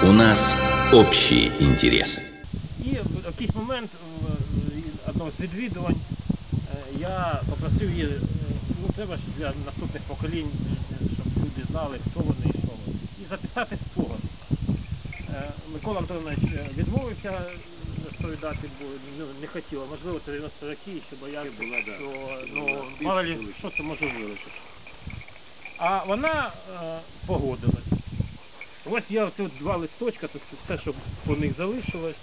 У нас общие интересы. І в якийсь момент одного з відвідувань е, я попросив її, е, ну треба ж для наступних поколінь, е, щоб люди знали, хто вони і що вони. І записати спогад. Е, Микола Антонович е, відмовився розповідати, бо ну, не хотів, а можливо це 90 років, що боявся, що ну, мало ли, що це може вилучити. А вона е, Ось я тут два листочка, це все, що по них залишилось.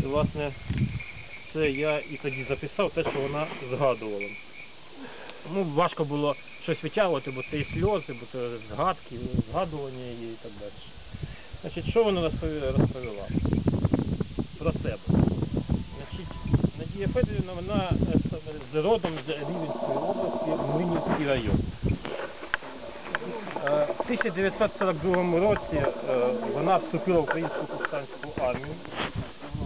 І, власне, це я і тоді записав те, що вона згадувала. Ну, важко було щось витягувати, бо це і сльози, бо це згадки, згадування її і так далі. Значить, що вона розповіла про себе? Надія Федорівна, вона е, з- родом з Рівенської області, Млинівський район. Е, В 1942 році е, вона вступила в українську повстанську армію,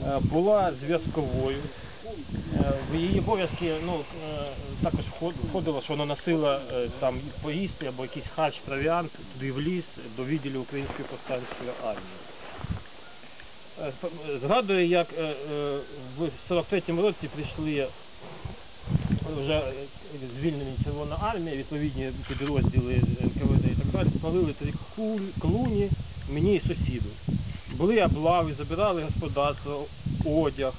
е, була зв'язковою. В її обов'язки ну, також входило, що вона носила там поїсти або якийсь хач, провіант туди в ліс до відділів української повстанської армії. Згадую, як в 43-му році прийшли вже звільнені Червона армія, відповідні підрозділи НКВД далі, спалили куль- клуні мені і сусіду. Були облави, забирали господарство, одяг.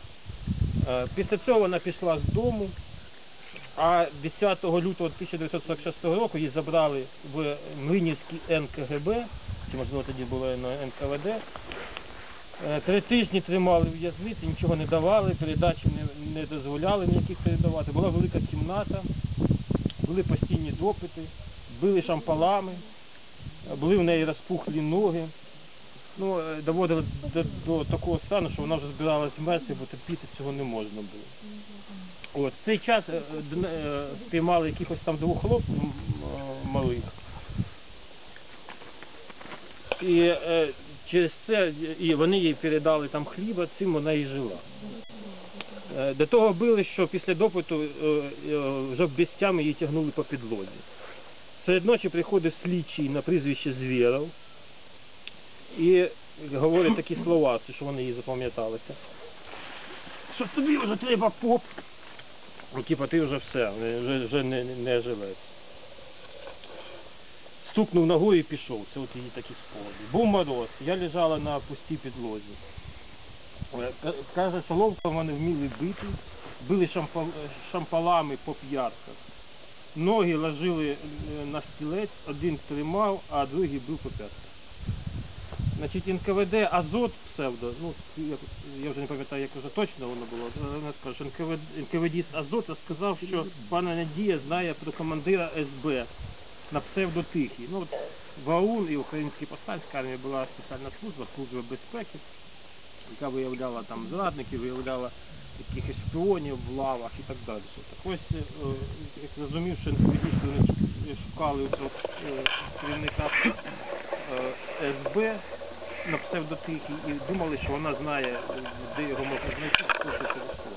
Е, Після цього вона пішла з дому, а 10 лютого 1946 року її забрали в Млинівський НКГБ, чи можливо тоді було НКВД. Е, Три тижні тримали в в'язниці, нічого не давали, передачі не, не дозволяли ніяких передавати. Була велика кімната, були постійні допити, били шампалами, були в неї розпухлі ноги. Ну, е, доводили до, до такого стану, що вона вже збиралась вмерти, бо терпіти цього не можна було. От, в цей час е, е, спіймали якихось там двох хлопців малих. І е, через це і вони їй передали там хліба, цим вона і жила. Е, До того били, що після допиту е, е, вже в її тягнули по підлозі. Серед ночі приходить слідчий на прізвище Звєров і говорить такі слова, що вони їй запам'яталися. Що тобі вже треба поп. Ну, типа ти вже все, вже, вже не, не, живеш. Стукнув ногою і пішов. Це от її такі спогади. Був мороз, я лежала на пустій підлозі. Е, Каже, Соловка мене вміли бити, били шампалами по п'ятках. Ноги ложили е, на стілець, один тримав, а другий бив по п'ятках. Значить, НКВД Азот псевдо, ну я вже не пам'ятаю, як вже точно воно було. але що НКВД, НКВДіст Азота сказав, що пана Надія знає про командира СБ на псевдо Тихий. Ну от в АУН і Українській повстанській армії була спеціальна служба, служба безпеки, яка виявляла там зрадників, виявляла якихось шпіонів в лавах і так далі. Так ось, е, як зрозумів, що НКВДісти вони шукали цього е, керівника е, СБ на псевдотихій і думали, що вона знає, е, де його можна знайти, хто це.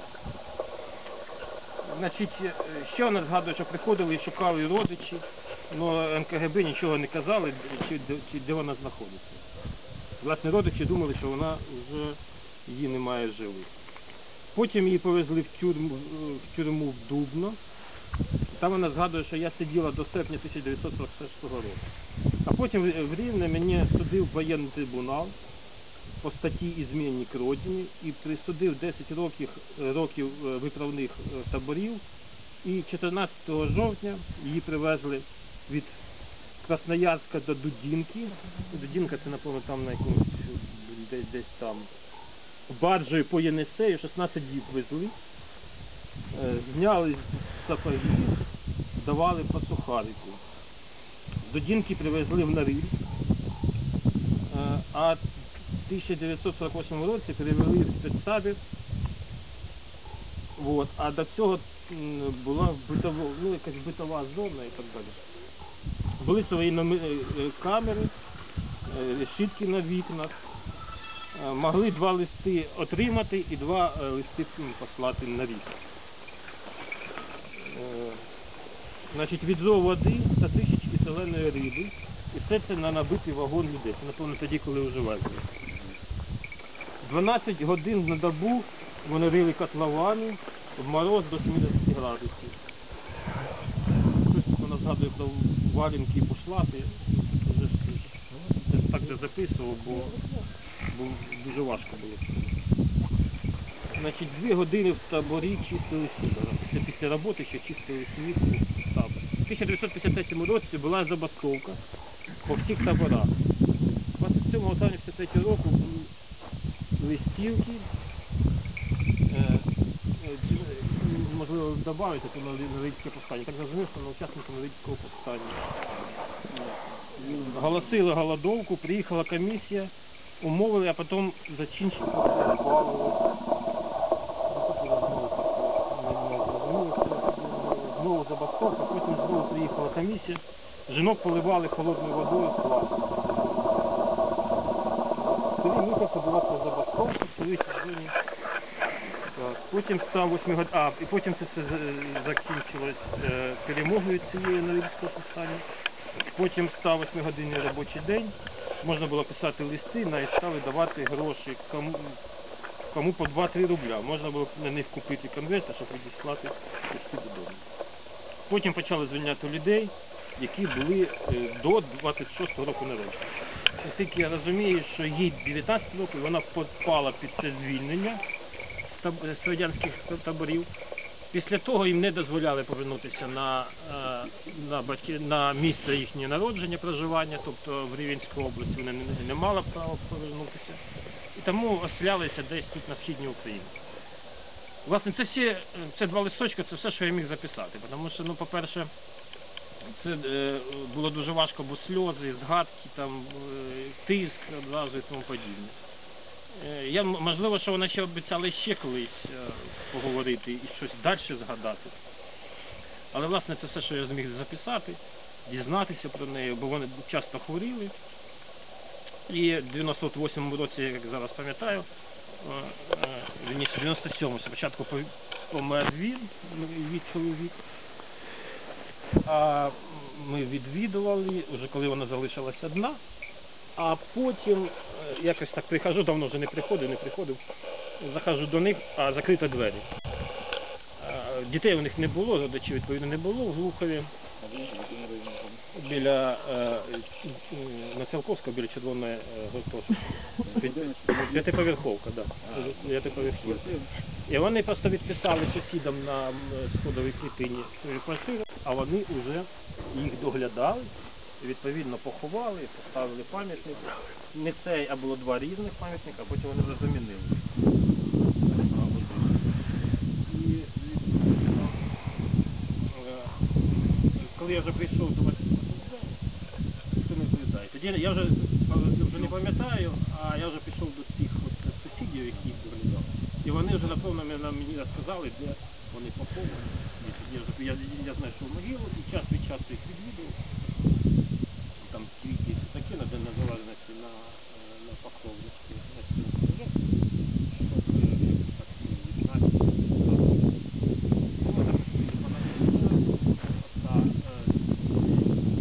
Значить, е, ще вона згадує, що приходили і шукали родичі, але НКГБ нічого не казали, чи де вона знаходиться. Власне, родичі думали, що вона вже її немає живих. Потім її повезли в тюрму, е, в тюрму в Дубно. Там вона згадує, що я сиділа до серпня 1946 року. А потім в- Рівне мені судив воєнний трибунал по статті «Ізмінник Родини» і присудив 10 років, років е, виправних е, таборів. І 14 жовтня її привезли від Красноярська до Дудінки. Дудінка це, напевно, там на якомусь десь, десь там. Баржею по Єнисею 16 діб везли. Е, Зняли з сапоги, давали по сухарику. З Дудінки привезли в Нариль. Е, А в 1948 році перевели в спецтабір. Вот. А до цього була битова, ну, якась битова зона і так далі. Були свої номи- е, камери, решітки на вікнах. Е, Могли два листи отримати і два е, листи послати на рік. Е, Значить, відро води та тисячки зеленої риби. І все це на набитий вагон людей. Напевно, тоді, коли вживали. 12 годин на добу вони рили котловани в мороз до 70 градусів. Хтось вона згадує про валінки і бушлати. Вже Я так же записував, бо, бо дуже важко було. Значить, дві години в таборі чистили сідора. Після, після роботи ще чистили сніг у таборі. В 1953 році була забастовка по всіх таборах. 27 травня 53 року були листівки. Е, е, можливо, додати на Лидське повстання. Так зрозумів, що на учасникам Лидського повстання. Е, Голосили голодовку, приїхала комісія, умовили, а потім позбавили. Знову забастовка, потім знову приїхала комісія. Жінок поливали холодною водою з місяці була ця забастовка, коли сезоні. Так, потім став 8 год... А, і потім це все закінчилось е, перемогою цієї Новільського повстання. Потім став 8-годинний робочий день. Можна було писати листи, навіть стали давати гроші кому, кому по 2-3 рубля. Можна було на них купити конверти, щоб відіслати листи додому. Потім почали звільняти людей, які були е, до 26 року народження. Оскільки я розумію, що їй 19 років, вона підпала під це звільнення з радянських таборів. Після того їм не дозволяли повернутися на, е, на, батьки, на місце їхнього народження, проживання, тобто в Рівенській області вони не, не мали права повернутися. І тому оселялися десь тут на східній Україні. Власне, це всі, це два листочки, це все, що я міг записати. Тому що, ну, по-перше, це е, було дуже важко, бо сльози, згадки, там, е, тиск одразу і тому подібне. Е, Я, можливо, що вона ще обіцяла ще колись е, поговорити і щось далі згадати. Але, власне, це все, що я зміг записати, дізнатися про неї, бо вони часто хворіли. І в 98-му році, як зараз пам'ятаю, е, в 97-му спочатку помер він, ну, від чоловік. А ми відвідували, вже коли вона залишилась одна. А потім е, якось так прихожу, давно вже не приходив, не приходив. Захожу до них, а закриті двері. Дітей у них не було, родичів відповідно не було в Глухові. Біля е, на Циолковського, біля червоної е, гуртожитку. П'яти- П'ятиповерховка, так. І вони просто відписали сусідам на сходовій клітині свою квартиру, а вони вже їх доглядали, відповідно поховали, поставили пам'ятник. Не цей, а було два різних пам'ятника, а потім вони вже замінили. І е, коли я вже прийшов до батьків, хто не відповідає. Тоді я вже, вже не пам'ятаю, а я вже пішов до цих сусідів, які їх доглядали. І вони вже напевно мені- розказали, де вони поховані. Я, я, я знайшов могилу і час від часу їх відвідував. Там квіти такі на День Незалежності на, е, на Покровській, на цьому прожекті. Щоб е, якось так ну, відзначити. Ну, так, вона та, е,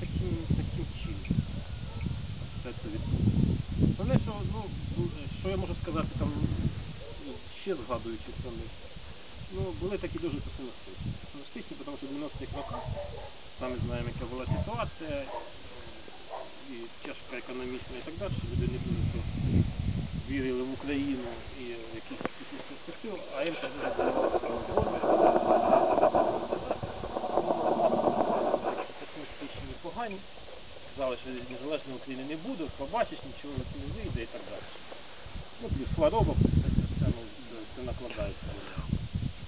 таким, таким чином. Все це відбулося. Головне, що, ну, ну, що я можу сказати там, ну, ще згадуючи. Ну, були такі дуже песимістичні. Песимістичні, тому що в 90-х роках самі знаємо, яка була ситуація, і тяжка економічна і так далі, люди не дуже вірили в Україну і в якісь перспективи, а це дуже песимістичні і погані. Казали, що незалежної України не буде, побачиш, нічого не вийде і так далі. Ну, плюс хвороба, накладається.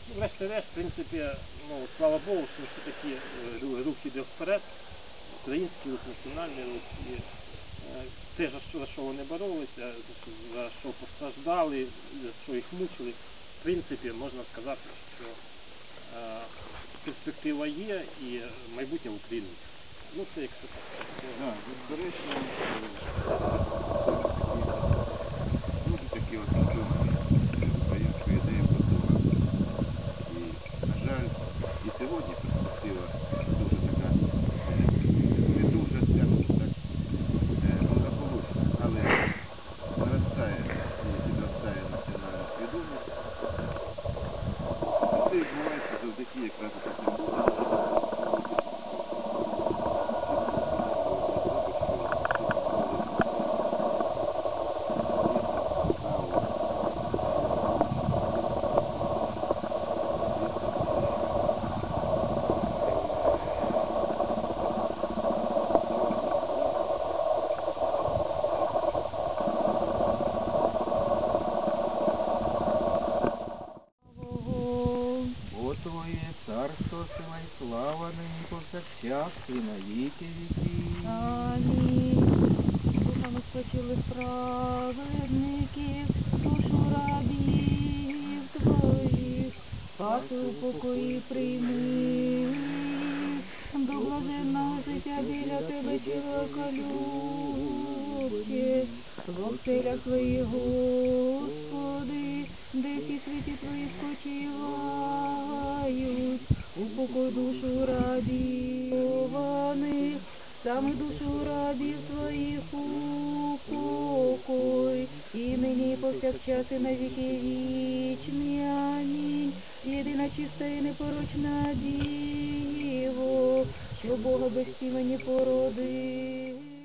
Ну, врешті-решт, в принципі, ну, слава Богу, що все-таки е, рух іде вперед, український рух, національний рух. І, е, те, за що, вони боролися, за що, постраждали, за що їх мучили, в принципі, можна сказати, що е, перспектива є і майбутнє в Україні. Ну, це якщо так. Да, до речі, люди такі от И сегодня перспектива. Праведників, душу рабів твоїх, спаси у покої прийми. До життя біля тебе чоловіка любче, в оселях твоїх, Господи, де всі світі твої спочивають, упокой душу рабів, саме душу рабів твоїх і нині повсякчас і на віки вічні. Амінь. Єдина чиста і непорочна діво, що Бога без тіни породив.